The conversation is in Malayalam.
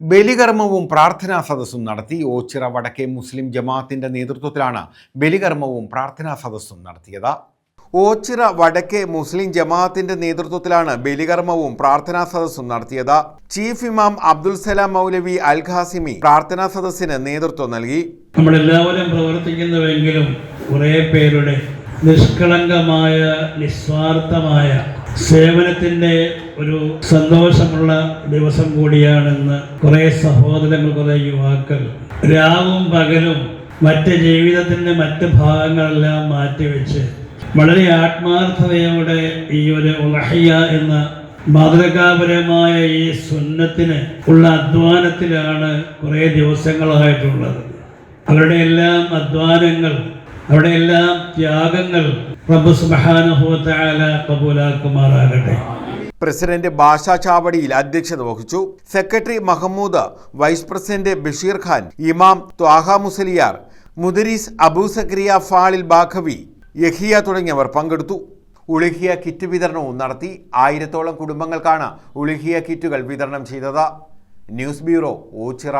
ബലികർമ്മവും പ്രാർത്ഥനാ സദസ്സും നടത്തി ഓച്ചിറ വടക്കേ മുസ്ലിം ജമാഅത്തിന്റെ നേതൃത്വത്തിലാണ് ബലികർമ്മവും പ്രാർത്ഥനാ സദസ്സും നടത്തിയത്. ഓച്ചിറ വടക്കേ മുസ്ലിം ജമാഅത്തിന്റെ നേതൃത്വത്തിലാണ് ബലികർമ്മവും പ്രാർത്ഥനാ സദസ്സും നടത്തിയത്. ചീഫ് ഇമാം അബ്ദുൽ സലാം മൗലവി അൽ ഖാസിമി പ്രാർത്ഥനാ സദസ്സിന് നേതൃത്വം നൽകി. നമ്മളെല്ലാവരും പ്രവർത്തിക്കുന്നുവെങ്കിലും കുറേ പേരുടെ നിഷ്കളങ്കമായ നിസ്വാർത്ഥമായ സേവനത്തിന്റെ ഒരു സന്തോഷമുള്ള ദിവസം കൂടിയാണെന്ന് കുറേ സഹോദരങ്ങൾ കുറേ യുവാക്കൾ രാവും പകലും മറ്റ് ജീവിതത്തിന്റെ മറ്റ് ഭാഗങ്ങളെല്ലാം മാറ്റിവെച്ച് വളരെ ആത്മാർത്ഥതയോടെ ഈ ഒരു ഉലഹയ്യ എന്ന മാതൃകാപരമായ ഈ സുന്നത്തിന് ഉള്ള അധ്വാനത്തിലാണ് കുറേ ദിവസങ്ങളായിട്ടുള്ളത്. അവരുടെ എല്ലാം അധ്വാനങ്ങൾ അവരുടെ എല്ലാം ത്യാഗങ്ങൾ റബ്ബ് കബൂലാക്കുമാറാകട്ടെ. പ്രസിഡന്റ് ഭാഷാ ചാവടിയിൽ അധ്യക്ഷത വഹിച്ചു. Secretary Mahmood vice president Basheer Khan ഇമാം ത്വാഹ മുസലിയാർ മുദരീസ് അബൂ സക്രിയ ഫാളിൽ ബാഖവി യഹിയ തുടങ്ങിയവർ പങ്കെടുത്തു. ഉളുഹിയ കിറ്റ് വിതരണവും നടത്തി. ആയിരത്തോളം കുടുംബങ്ങൾക്കാണ് ഉളുഹിയ കിറ്റുകൾ വിതരണം ചെയ്തത്. News bureau Ochira.